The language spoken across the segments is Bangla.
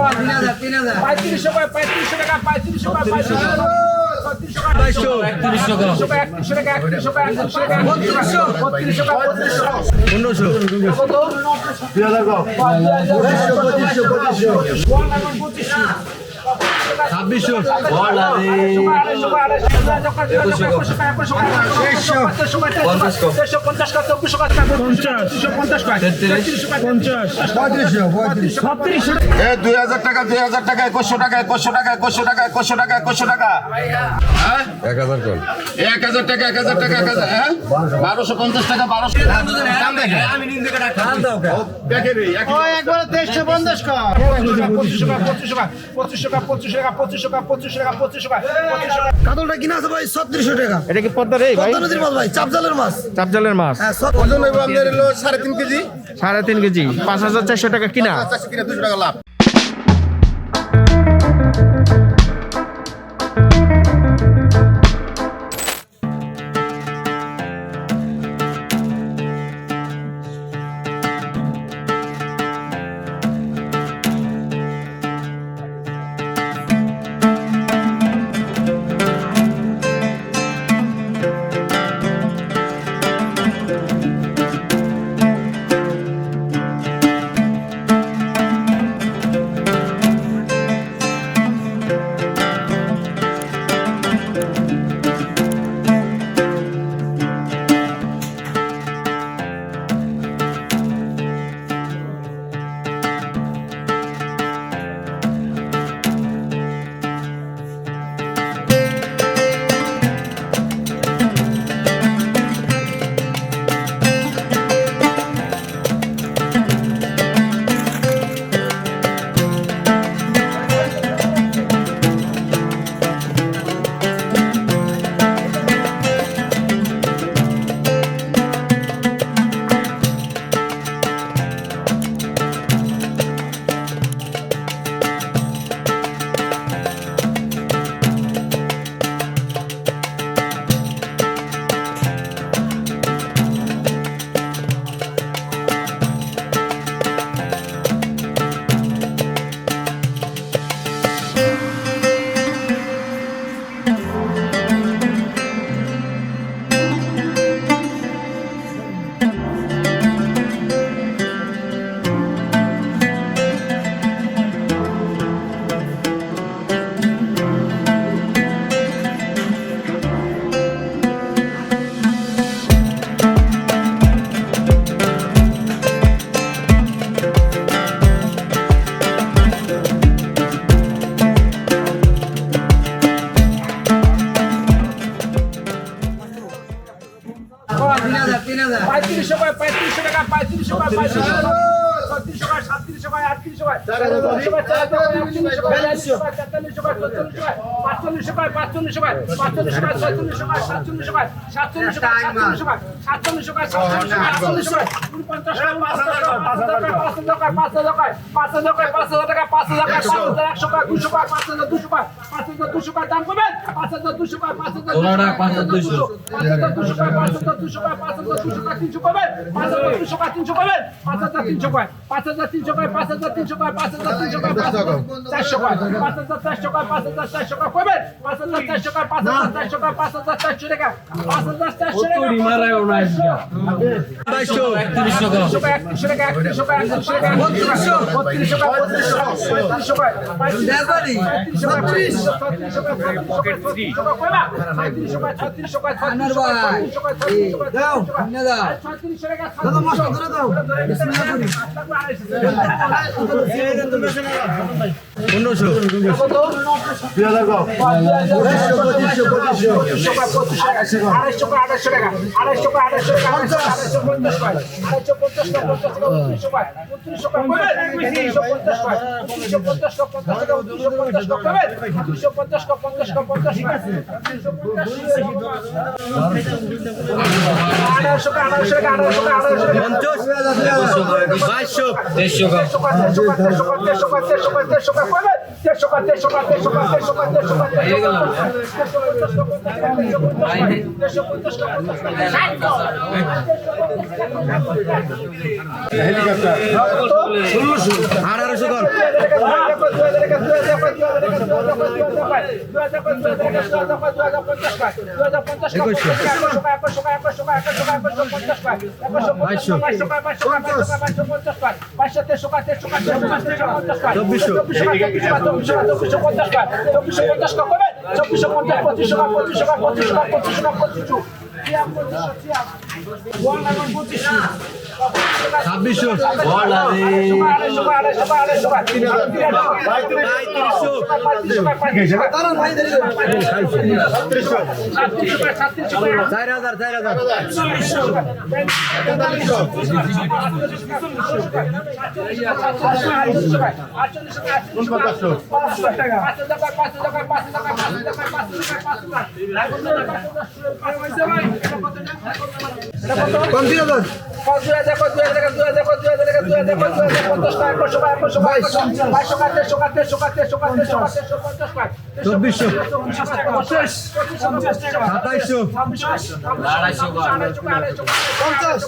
পঁয়ত্রিশশো পঁয়ত্রিশশো টাকা পঁয়ত্রিশশো টাকা পঁয়ত্রিশশো টাকা পঁচিশশো ছাব্বিশশো দুই হাজার টাকা দুই হাজার টাকা একুশশো টাকা একুশশো টাকা একুশশো টাকা একুশশো টাকা একুশশো টাকা। হ্যাঁ? এক হাজার কল। এক হাজার টাকা এক হাজার টাকা এক হাজার হ্যাঁ? বারোশো পঞ্চাশ টাকা বারোশো দাম দেখে। দেখে রে এক একবার দেড়শো পঞ্চাশ টাকা পঁচিশশো টাকা পঁচিশশো টাকা পঁচিশশো টাকা পঁচিশশো টাকা পঁচিশশো টাকা পঁচিশশো টাকা পঁচিশশো টাকা। কাতলটা কিনা আছে ভাই? ছত্রিশশো টাকা। এটা কি ভাই? পদ্মা নদীর মাছ ভাই চাপজালের মাছ। চাপজালের মাছ। হ্যাঁ ওজন হইব আপনার হলো সাড়ে তিন কেজি। সাড়ে তিন কেজি। পাঁচ হাজার চারশো টাকা কিনা। চারশো কিনা দুশো টাকা লাভ। পাঁচচল্লিশে পায় পাঁচচল্লিশশো ছয়চল্লিশশো সাতচল্লিশশো সাতচল্লিশশো সাতচল্লিশশো সাতচল্লিশশো সাতচল্লিশশো পাঁচ হাজার পাঁচ হাজার পাঁচ হাজার পাঁচ হাজার পাঁচ হাজার টাকা পাঁচ হাজার টাকা পাঁচ হাজার একশো টাকা দুশো টাকা পাঁচ হাজার দুশো টাকা পাঁচ হাজার দুশো টাকা দাম করবেন পাঁচ হাজার দুশো টাকা পাঁচ হাজার পাঁচ হাজার দুশো পাঁচ হাজার দুশো টাকা পাঁচ হাজার দুশো টাকা পাঁচ হাজার দুশো টাকা তিনশো করবেন পাঁচ হাজার দুশো টাকা তিনশো করবেন পাঁচ হাজার তিনশো টাকা পাঁচ হাজার তিনশো টাকা পাঁচ হাজার তিনশো টাকা পাঁচ হাজার তিনশো টাকা পাঁচ হাজার চারশো পাঁচ হাজার চারশো পাঁচ হাজার চারশো করবেন পাঁচ হাজার চারশো টাকা পাঁচ হাজার চারশো টাকা পাঁচ হাজার চারশো টাকা পাঁচ হাজার চারশো টাকা বাইশশো একত্রিশশো কল টাকা একত্রিশশো টাকা একত্রিশশো টাকা একত্রিশশো টাকা বত্রিশশো বত্রিশশো টাকা বত্রিশশো টাকা পঁয়ত্রিশশো টাকা পঁয়ত্রিশশো টাকা ছত্রিশশো টাকা ছত্রিশশো টাকা পনেরোশো। দুই হাজার পঞ্চাশ। বাইশশো। দেড়শো। দেড়শো। দেড়শো। দেড়শো। দেড়শো। দেড়শো কাজ দেড়শো কাজ দেড়শো কাজ দেড়শো কাজ দেড়শো কাজ দেড়শো পঞ্চাশ আড়াইশো কর চব্বিশশো টাকা দেড়শো পঞ্চাশ টাকা চব্বিশশো চব্বিশশো পঞ্চাশ করে চব্বিশশো পঞ্চাশ পঁচিশশো পঁচিশশো পঁচিশশো পঁচিশশো পঁচিশশো পঁচিশশো ছাব্বিশশো চার হাজার চার হাজার। দুই হাজার চব্বিশশো সাতাইশশো আড়াইশো পঞ্চাশ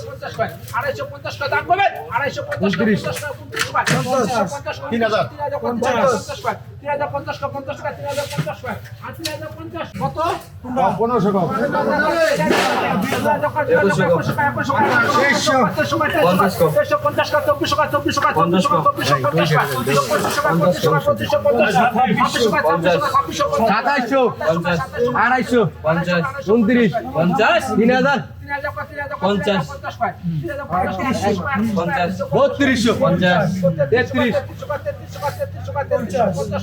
পঞ্চাশ তিন হাজার পঞ্চাশ তিন হাজার। পঞ্চাশ পঞ্চাশ টাকা তিন হাজার পঞ্চাশ আর তিন হাজার পঞ্চাশ কত পনেরোশো কম সাতাইশশো আড়াইশো উনত্রিশ পঞ্চাশ তিন হাজার পঞ্চাশ। বত্রিশশো পঞ্চাশ। তেত্রিশ। পঞ্চাশ।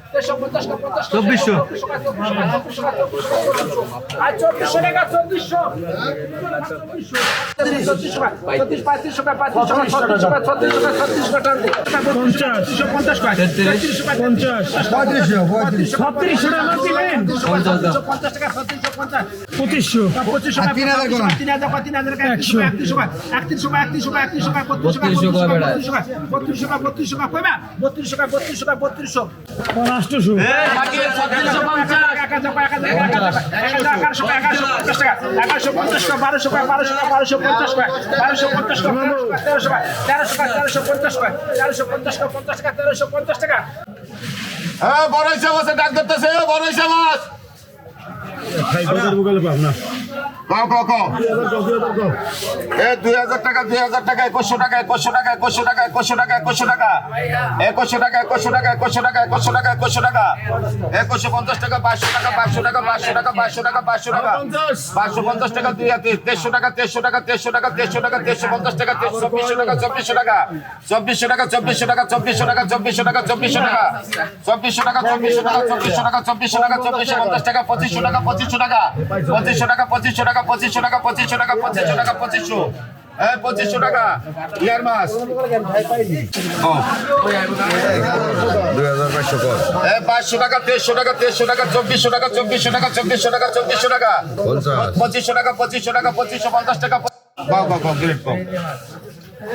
চব্বিশশো চব্বিশশো টাকা চব্বিশশো পঁচিশশো একশো একত্রিশশো একত্রিশশো একত্রিশশো বত্রিশশো বত্রিশশো বত্রিশশো বত্রিশশো বত্রিশশো বত্রিশশো পঞ্চাশশো এগারোশো পঞ্চাশ টাকা বারোশো টাকা বারোশো টাকা বারোশো পঞ্চাশ টাকা বারোশো পঞ্চাশ টাকা তেরোশো টাকা তেরোশো টাকা তেরোশো পঞ্চাশ টাকা তেরোশো পঞ্চাশ টাকা পঞ্চাশ টাকা তেরোশো পঞ্চাশ টাকা হ্যাঁ বড় হিসাব আছে ডাক ধরতেছে বড় হিসাব আছে দুই হাজার টাকা দুই হাজার টাকা একুশশো টাকা একুশশো টাকা একুশশো টাকা একুশশো টাকা একুশশো টাকা। একুশশো টাকা একুশশো টাকা একুশশো টাকা একুশশো টাকা একুশশো টাকা। একুশশো পঞ্চাশ টাকা পাঁচশো টাকা পাঁচশো টাকা পাঁচশো টাকা পাঁচশো টাকা পাঁচশো টাকা। পাঁচশো পঞ্চাশ টাকা দুই হাতে দেড়শো টাকা দেড়শো টাকা দেড়শো টাকা দেড়শো টাকা দেড়শো পঞ্চাশ টাকা চব্বিশশো টাকা চব্বিশশো টাকা। চব্বিশশো টাকা চব্বিশশো টাকা চব্বিশশো টাকা চব্বিশশো টাকা চব্বিশশো টাকা। চব্বিশশো টাকা চব্বিশশো টাকা চব্বিশশো টাকা চব্বিশশো টাকা চব্বিশশো পঞ্চাশ টাকা পঁচিশশো টাকা পঁচিশশো টাকা পঁচিশশো টাকা পঁচিশশো টাকা পঁচিশশো টাকা পঁচিশশো টাকা পঁচিশশো টাকা পঁচিশশো। হ্যাঁ পঁচিশশো টাকা ইয়ার মাস পাঁচশো টাকা দেড়শো টাকা টাকা চব্বিশশো টাকা চব্বিশশো টাকা চব্বিশশো টাকা চব্বিশশো টাকা। পঁচিশশো টাকা পঁচিশশো টাকা পঁচিশশো পঞ্চাশ টাকা বাও গ্রেট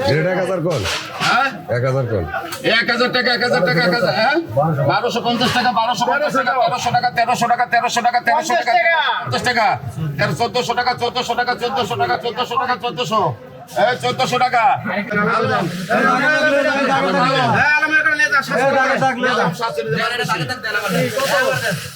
বাও এক হাজার কল। হ্যাঁ? এক হাজার কল। এক হাজার টাকা এক হাজার টাকা এক হাজার হ্যাঁ? বারোশো পঞ্চাশ টাকা বারোশো পঞ্চাশ টাকা তেরোশো টাকা তেরোশো টাকা তেরোশো টাকা তেরোশো টাকা পঞ্চাশ টাকা। চোদ্দশো টাকা চোদ্দশো টাকা চোদ্দশো টাকা চোদ্দশো টাকা চোদ্দশো। এই চোদ্দশো টাকা। পাও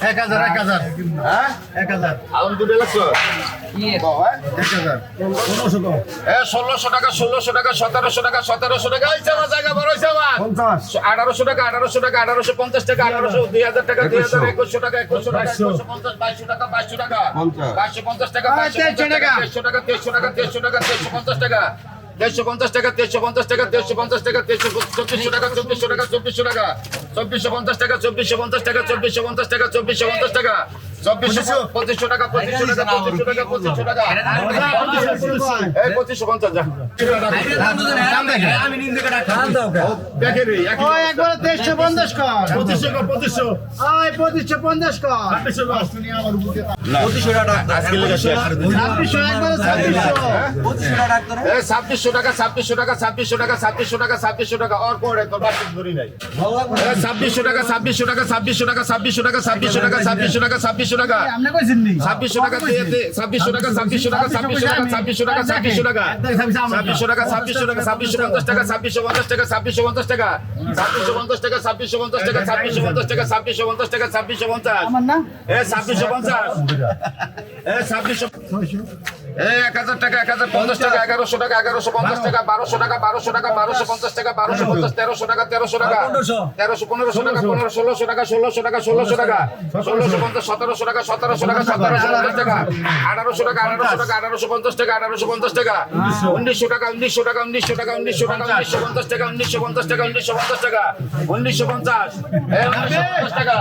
এক হাজার এক হাজার। হ্যাঁ? এক হাজার। লাগছো হ্যাঁ? ষোলোশো টাকা ষোলোশো টাকা সতেরোশো টাকা সতেরোশো টাকা। জায়গা বড় আঠারোশো টাকা আঠারোশো টাকা আঠারোশো পঞ্চাশ টাকা আঠারোশো দুই হাজার টাকা দুই হাজার একুশশো। টাকা একুশশো টাকা একুশশো পঞ্চাশ বাইশশো টাকা বাইশশো টাকা। বাইশশো পঞ্চাশ টাকা বাইশশো টাকা দেড়শো টাকা দেড়শো টাকা দেড়শো টাকা দেড়শো পঞ্চাশ টাকা। দেড়শো পঞ্চাশ টাকা, দেড়শো পঞ্চাশ টাকা, দেড়শো পঞ্চাশ টাকা, দেড়শো চব্বিশশো টাকা চব্বিশশো টাকা চব্বিশশো টাকা, চব্বিশশো পঞ্চাশ টাকা, চব্বিশশো পঞ্চাশ টাকা, চব্বিশশো পঞ্চাশ টাকা, চব্বিশশো পঞ্চাশ টাকা পঁচিশশো টাকা পঁচিশশো টাকা পঁচিশশো টাকা পঁচিশশো টাকা এই পঁচিশশো পঞ্চাশ যা দেখে রে একই একবারে তেইশশো পঞ্চাশ কর পঁচিশশো কর পঁচিশশো আয় পঁচিশশো পঞ্চাশ কর ছাব্বিশশো টাকা ছাব্বিশশো টাকা ছাব্বিশশো টাকা ছাব্বিশশো টাকা ছাব্বিশশো টাকা ওর পরে তোর ধরি নাই ছাব্বিশশো টাকা ছাব্বিশশো টাকা ছাব্বিশশো টাকা ছাব্বিশশো টাকা ছাব্বিশশো টাকা ছাব্বিশশো টাকা ছাব্বিশশো টাকা আপনি কইছেন নি ছাব্বিশশো টাকা দিয়ে ছাব্বিশশো টাকা ছাব্বিশশো টাকা ছাব্বিশশো টাকা ছাব্বিশশো টাকা ছাব্বিশশো টাকা ছাব্বিশশো টাকা ছাব্বিশশো টাকা ছাব্বিশশো পঞ্চাশ টাকা ছাব্বিশশো পঞ্চাশ টাকা ছাব্বিশশো পঞ্চাশ টাকা ছাব্বিশশো পঞ্চাশ টাকা ছাব্বিশশো পঞ্চাশ টাকা ছাব্বিশশো পঞ্চাশ টাকা ছাব্বিশশো পঞ্চাশ টাকা ছাব্বিশশো পঞ্চাশ এ ছাব্বিশশো পঞ্চাশ এ ছাব্বিশশো এক হাজার টাকা এক হাজার পঞ্চাশ টাকা এগারোশো টাকা এগারোশো পঞ্চাশ টাকা বারোশো টাকা বারোশো টাকা বারোশো পঞ্চাশ টাকা বারোশো পঞ্চাশ তেরোশো টাকা তেরোশো টাকা তেরোশো পনেরোশো টাকা পনেরো ষোলোশো টাকা ষোলোশো টাকা ষোলোশো টাকা ষোলোশো পঞ্চাশ সতেরোশো টাকা সতেরোশো টাকা সতেরোশো পঞ্চাশ টাকা আঠারোশো টাকা আঠারোশো টাকা আঠারোশো পঞ্চাশ টাকা আঠারোশো পঞ্চাশ টাকা উনিশশো টাকা উনিশশো টাকা উনিশশো টাকা উনিশশো টাকা উনিশশো পঞ্চাশ টাকা উনিশশো পঞ্চাশ টাকা উনিশশো পঞ্চাশ টাকা উনিশশো পঞ্চাশ টাকা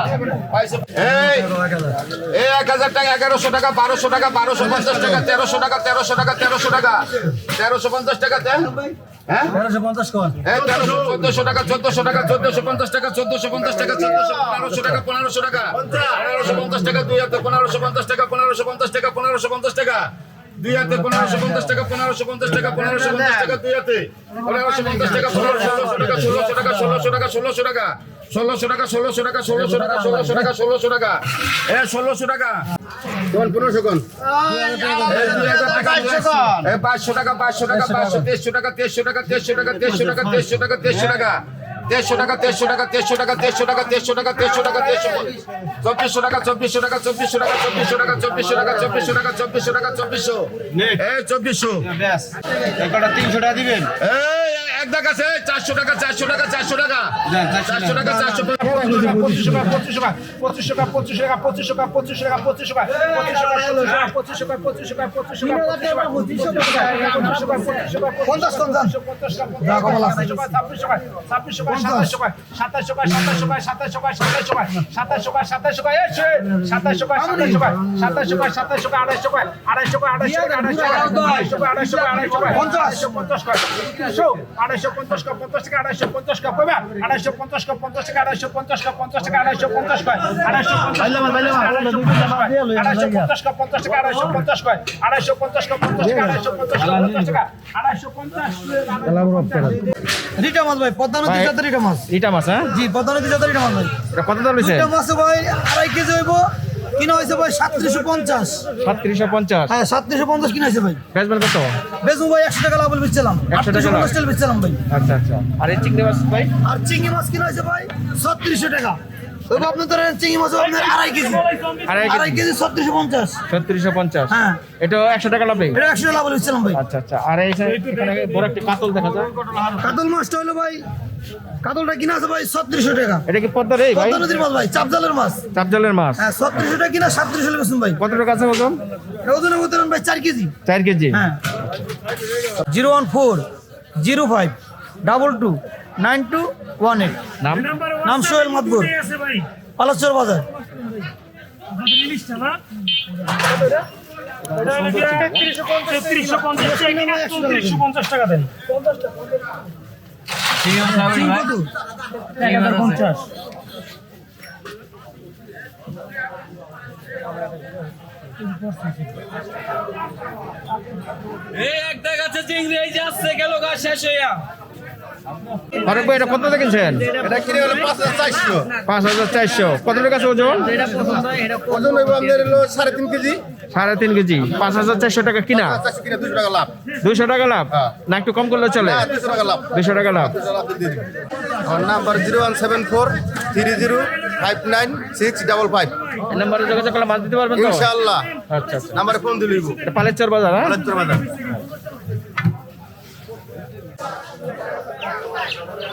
এক হাজার টাকা এগারোশো টাকা বারোশো টাকা বারোশো পঞ্চাশ টাকা তেরোশো টাকা তেরোশো টাকা তেরোশো টাকা। তেরোশো পঞ্চাশ টাকা দেন হ্যাঁ? তেরোশো পঞ্চাশ তেরোশো চোদ্দশো টাকা চোদ্দশো টাকা চোদ্দশো পঞ্চাশ টাকা চোদ্দশো পঞ্চাশ টাকা চোদ্দশো পনেরোশো টাকা পনেরোশো টাকা। পনেরোশো পঞ্চাশ টাকা দুই হাজার পনেরোশো পঞ্চাশ টাকা পনেরোশো পঞ্চাশ টাকা পনেরোশো পঞ্চাশ টাকা। দুই হাতে পনেরোশো পঞ্চাশ টাকা, পনেরোশো পঞ্চাশ টাকা, পনেরোশো পঞ্চাশ টাকা দুই হাতে। পনেরোশো পঞ্চাশ টাকা ষোলোশো টাকা ষোলোশো টাকা ষোলোশো টাকা ষোলোশো টাকা ষোলোশো টাকা ষোলোশো টাকা ষোলোশো টাকা ষোলোশো টাকা ষোলোশো টাকা। এ, ষোলোশো টাকা। কোন, পনেরোশো কোন? পাঁচশো টাকা পাঁচশো টাকা, পাঁচশো, তেইশশো টাকা তেইশশো টাকা তেইশশো টাকা তেইশশো টাকা তেইশশো টাকা তেইশশো টাকা। দেড়শো টাকা দেড়শো টাকা দেড়শো টাকা দেড়শো টাকা দেড়শো টাকা দেড়শো টাকা দেড়শো চব্বিশশো টাকা চব্বিশশো টাকা চব্বিশশো টাকা চব্বিশশো টাকা চব্বিশশো টাকা চব্বিশশো টাকা চব্বিশশো টাকা চব্বিশশো। এই চব্বিশশো। তিনশো টাকা দিবেন? এই এক দাগ আছে চারশো টাকা চারশো টাকা চারশো টাকা চারশো টাকা চারশো পঁচিশশো টাকা পঁচিশশো টাকা পঁচিশশো টাকা পঁচিশশো টাকা পঁচিশশো টাকা পঁচিশশো টাকা পঁচিশশো টাকা পঁচিশশো টাকা পঁচিশশো টাকা পঁচিশশো টাকা পঁচিশশো টাকা পঁচিশশো টাকা পঞ্চাশ পঞ্চাশ ছাব্বিশশো টাকা ছাব্বিশশো টাকা সাতাশশো টাকা সাতাশশো টাকা সাতাশশো টাকা সাতাশশো টাকা সাতাশশো টাকা সাতাশশো টাকা সাতাশশো টাকা সাতাশশো টাকা সাতাশশো টাকা সাতাশশো টাকা আড়াইশো টাকা আড়াইশো টাকা আড়াইশো টাকা আড়াইশো টাকা আড়াইশো টাকা আড়াইশো টাকা পঞ্চাশশো পঞ্চাশ টাকা আড়াইশো পঞ্চাশ টাকা পঞ্চাশ টাকা আড়াইশো পঞ্চাশ টাকা কইবা আড়াইশো পঞ্চাশ টাকা পঞ্চাশ টাকা আড়াইশো পঞ্চাশ টাকা পঞ্চাশ টাকা আড়াইশো পঞ্চাশ টাকা আড়াইশো পঞ্চাশ টাকা পঞ্চাশ টাকা আড়াইশো পঞ্চাশ টাকা আড়াইশো পঞ্চাশ টাকা পঞ্চাশ টাকা আড়াইশো পঞ্চাশ টাকা পঞ্চাশ টাকা আড়াইশো পঞ্চাশ রিটা মাছ ভাই পদ্মা নদী জাতের রিটা মাছ ইটা মাছ হ্যাঁ জি পদ্মা নদী জাতের রিটা মাছ ভাই এটা কত দাম হয়েছে রিটা মাছ ভাই আড়াই কেজি হইব কিনা হয়েছে ভাই সাতত্রিশশো পঞ্চাশ। সাতত্রিশশো পঞ্চাশ? হ্যাঁ সাতত্রিশশো পঞ্চাশ কিনা হয়েছে ভাই। বেচবেন কত? ভাই একশো টাকা লাভ বেচছিলাম। 100 টাকা আটত্রিশশো লাভ। পঞ্চাশ টাকা বেচছিলাম ভাই। আচ্ছা আচ্ছা। আর এই চিংড়ি মাছ ভাই? আর চিংড়ি মাছ কিনা হয়েছে ভাই ছত্রিশশো টাকা। হ্যাঁ। এটা একশো টাকা লাভ এটা একশো টাকা লাভ ভাই। আচ্ছা আচ্ছা। আর এই বড় একটি কাতল দেখা যায় কাতল মাছটা হলো ভাই কাতলটা কিনা আছে ভাই ছত্রিশশো টাকা। এটা কি পদ্মা রে ভাই? পদ্মা নদীর মাছ ভাই চাপজালের মাছ। চাপজলের মাছ। হ্যাঁ ছত্রিশশো টাকা কিনা সাতত্রিশশো বেচুন ভাই। কত টাকা আছে ওজন ওজনের মধ্যে ভাই চার কেজি। চার কেজি। হ্যাঁ। Zero one four zero five double two nine two one eight. নাম? নাম সোহেল মাতবুর। পালাচর বাজার। পঞ্চাশ টাকা দেন। পঞ্চাশ এক দেখাচ্ছে চিংড়ি এই যাচ্ছে গেল গা শেষ হইয়া। ফারুক ভাই এটা কত দেখেছেন এটা কিনে হলো পাঁচ হাজার চারশো। পাঁচ হাজার চারশো। কত টাকা আছে ওজন? ওজন হইব আপনার হলো সাড়ে তিন কেজি। সাড়ে তিন কেজি। পাঁচ হাজার চারশো টাকা কিনা? দুশো টাকা লাভ। দুইশো টাকা লাভ? না একটু কম করলে চলে। হ্যাঁ দুশো টাকা লাভ। দুইশো টাকা লাভ। দুশো আমার number zero one seven four three zero five nine six double five. এই নাম্বারে যোগাযোগ করলে মাছ দিতে পারবেন ইনশাআল্লাহ। আচ্ছা আচ্ছা। নাম্বারে ফোন দিলিব পালেচর বাজার হ্যাঁ? কলেজ বাজার।